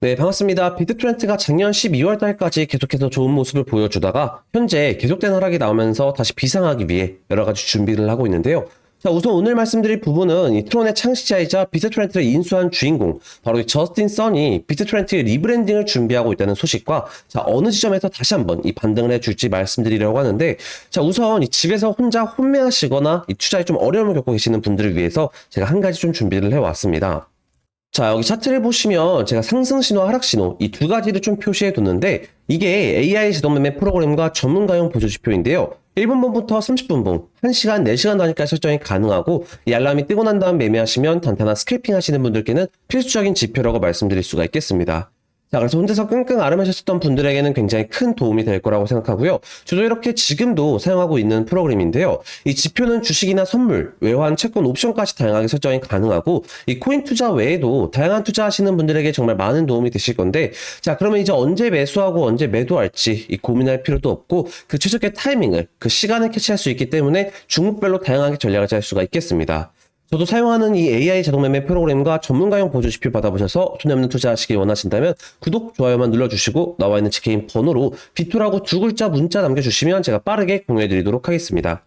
네, 반갑습니다. 비트 트렌트가 작년 12월 달까지 계속해서 좋은 모습을 보여주다가 현재 계속된 하락이 나오면서 다시 비상하기 위해 여러 가지 준비를 하고 있는데요. 자, 우선 오늘 말씀드릴 부분은 이 트론의 창시자이자 비트트렌트를 인수한 주인공, 바로 이 저스틴 선이 비트트렌트의 리브랜딩을 준비하고 있다는 소식과 자, 어느 지점에서 다시 한번 이 반등을 해줄지 말씀드리려고 하는데 자, 우선 이 집에서 혼자 혼매하시거나 이 투자에 좀 어려움을 겪고 계시는 분들을 위해서 제가 한 가지 좀 준비를 해왔습니다. 자, 여기 차트를 보시면 제가 상승 신호, 하락 신호 이 두 가지를 좀 표시해 뒀는데 이게 AI 자동 매매 프로그램과 전문가용 보조 지표인데요. 1분분부터 30분분, 1시간, 4시간 단위까지 설정이 가능하고 이 알람이 뜨고 난 다음 매매하시면 단단한 스크래핑 하시는 분들께는 필수적인 지표라고 말씀드릴 수가 있겠습니다. 자, 그래서 혼자서 끙끙 앓으면셨던 분들에게는 굉장히 큰 도움이 될 거라고 생각하고요. 저도 이렇게 지금도 사용하고 있는 프로그램인데요. 이 지표는 주식이나 선물, 외환, 채권, 옵션까지 다양하게 설정이 가능하고 이 코인 투자 외에도 다양한 투자하시는 분들에게 정말 많은 도움이 되실 건데 자, 그러면 이제 언제 매수하고 언제 매도할지 이 고민할 필요도 없고 그 최적의 타이밍을 그 시간을 캐치할 수 있기 때문에 종목별로 다양하게 전략을 짤 수가 있겠습니다. 저도 사용하는 이 AI 자동 매매 프로그램과 전문가용 보조 지표 받아보셔서 손해 없는 투자하시길 원하신다면 구독, 좋아요만 눌러주시고 나와 있는 제 개인 번호로 비토라고 두 글자 문자 남겨주시면 제가 빠르게 공유해드리도록 하겠습니다.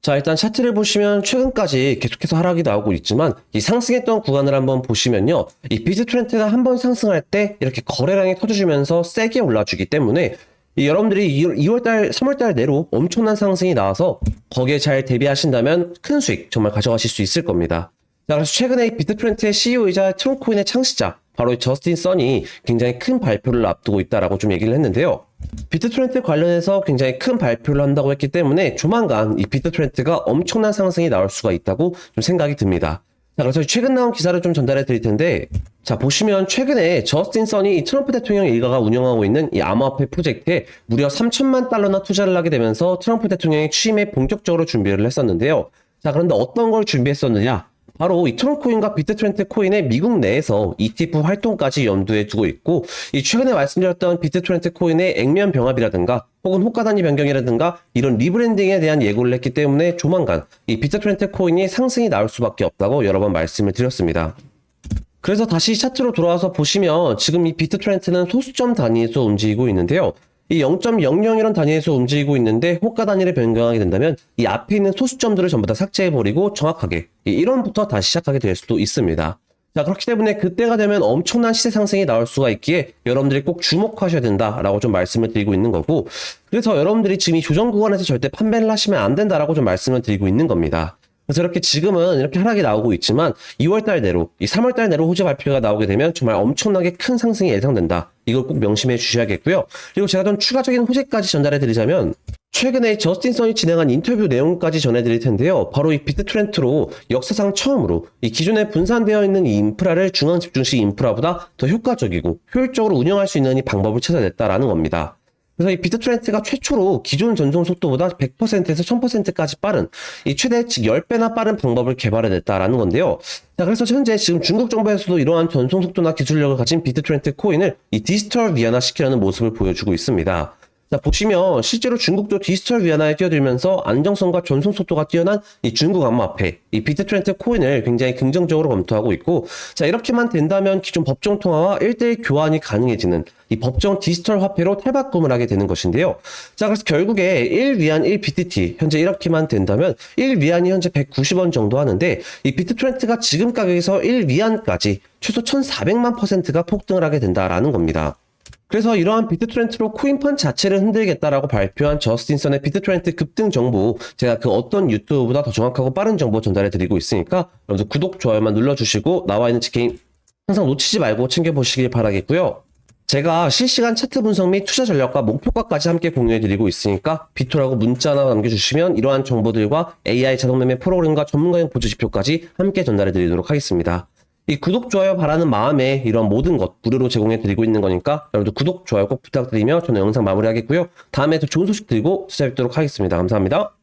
자, 일단 차트를 보시면 최근까지 계속해서 하락이 나오고 있지만 이 상승했던 구간을 한번 보시면요. 이 비트 트렌드가 한번 상승할 때 이렇게 거래량이 터져주면서 세게 올라주기 때문에 이 여러분들이 2월달, 3월달 내로 엄청난 상승이 나와서 거기에 잘 대비하신다면 큰 수익 정말 가져가실 수 있을 겁니다. 자, 그래서 최근에 이 비트프렌트의 CEO이자 트론코인의 창시자, 바로 이 저스틴 선이 굉장히 큰 발표를 앞두고 있다라고 좀 얘기를 했는데요. 비트트렌트 관련해서 굉장히 큰 발표를 한다고 했기 때문에 조만간 이 비트트렌트가 엄청난 상승이 나올 수가 있다고 좀 생각이 듭니다. 자, 그래서 최근 나온 기사를 좀 전달해 드릴 텐데, 자, 보시면 최근에 저스틴 선이 이 트럼프 대통령 일가가 운영하고 있는 이 암호화폐 프로젝트에 무려 3천만 달러나 투자를 하게 되면서 트럼프 대통령이 취임에 본격적으로 준비를 했었는데요. 자, 그런데 어떤 걸 준비했었느냐? 바로 이 트럼코인과 비트트렌트 코인의 미국 내에서 ETF 활동까지 염두에 두고 있고 이 최근에 말씀드렸던 비트트렌트 코인의 액면 병합이라든가 혹은 호가 단위 변경이라든가 이런 리브랜딩에 대한 예고를 했기 때문에 조만간 이 비트트렌트 코인이 상승이 나올 수밖에 없다고 여러 번 말씀을 드렸습니다. 그래서 다시 차트로 돌아와서 보시면 지금 이 비트트렌트는 소수점 단위에서 움직이고 있는데요. 이 0.001원 단위에서 움직이고 있는데 호가 단위를 변경하게 된다면 이 앞에 있는 소수점들을 전부 다 삭제해버리고 정확하게 이 1원부터 다시 시작하게 될 수도 있습니다. 자 그렇기 때문에 그때가 되면 엄청난 시세 상승이 나올 수가 있기에 여러분들이 꼭 주목하셔야 된다라고 좀 말씀을 드리고 있는 거고 그래서 여러분들이 지금 이 조정 구간에서 절대 판매를 하시면 안 된다라고 좀 말씀을 드리고 있는 겁니다. 그래서 이렇게 지금은 이렇게 하락이 나오고 있지만 2월달 내로 이 3월달 내로 호재 발표가 나오게 되면 정말 엄청나게 큰 상승이 예상된다. 이걸 꼭 명심해 주셔야겠고요. 그리고 제가 좀 추가적인 호재까지 전달해 드리자면 최근에 저스틴 선이 진행한 인터뷰 내용까지 전해드릴 텐데요. 바로 이 비트 트렌트로 역사상 처음으로 이 기존에 분산되어 있는 이 인프라를 중앙 집중식 인프라보다 더 효과적이고 효율적으로 운영할 수 있는 이 방법을 찾아냈다라는 겁니다. 그래서 이 비트 트렌트가 최초로 기존 전송 속도보다 100%에서 1000%까지 빠른 이 최대 즉 10배나 빠른 방법을 개발해냈다라는 건데요. 자, 그래서 현재 지금 중국 정부에서도 이러한 전송 속도나 기술력을 가진 비트 트렌트 코인을 이 디지털 위안화 시키려는 모습을 보여주고 있습니다. 자, 보시면 실제로 중국도 디지털 위안화에 뛰어들면서 안정성과 전송 속도가 뛰어난 이 중국 암호화폐, 이 비트트렌트 코인을 굉장히 긍정적으로 검토하고 있고, 자, 이렇게만 된다면 기존 법정 통화와 1대1 교환이 가능해지는 이 법정 디지털 화폐로 탈바꿈을 하게 되는 것인데요. 자, 그래서 결국에 1위안 1BTT, 현재 이렇게만 된다면 1위안이 현재 190원 정도 하는데, 이 비트트렌트가 지금 가격에서 1위안까지 최소 1,400만 퍼센트가 폭등을 하게 된다라는 겁니다. 그래서 이러한 비트트렌트로 코인펀 자체를 흔들겠다라고 발표한 저스틴 선의 비트트렌트 급등 정보 제가 그 어떤 유튜브보다 더 정확하고 빠른 정보 전달해 드리고 있으니까 여러분들 구독, 좋아요만 눌러주시고 나와 있는 제 개인 항상 놓치지 말고 챙겨보시길 바라겠고요. 제가 실시간 차트 분석 및 투자 전략과 목표가까지 함께 공유해 드리고 있으니까 비토라고 문자나 남겨주시면 이러한 정보들과 AI 자동 매매 프로그램과 전문가용 보조 지표까지 함께 전달해 드리도록 하겠습니다. 이 구독, 좋아요 바라는 마음에 이런 모든 것 무료로 제공해 드리고 있는 거니까 여러분들 구독, 좋아요 꼭 부탁드리며 저는 영상 마무리하겠고요. 다음에 더 좋은 소식 드리고 찾아뵙도록 하겠습니다. 감사합니다.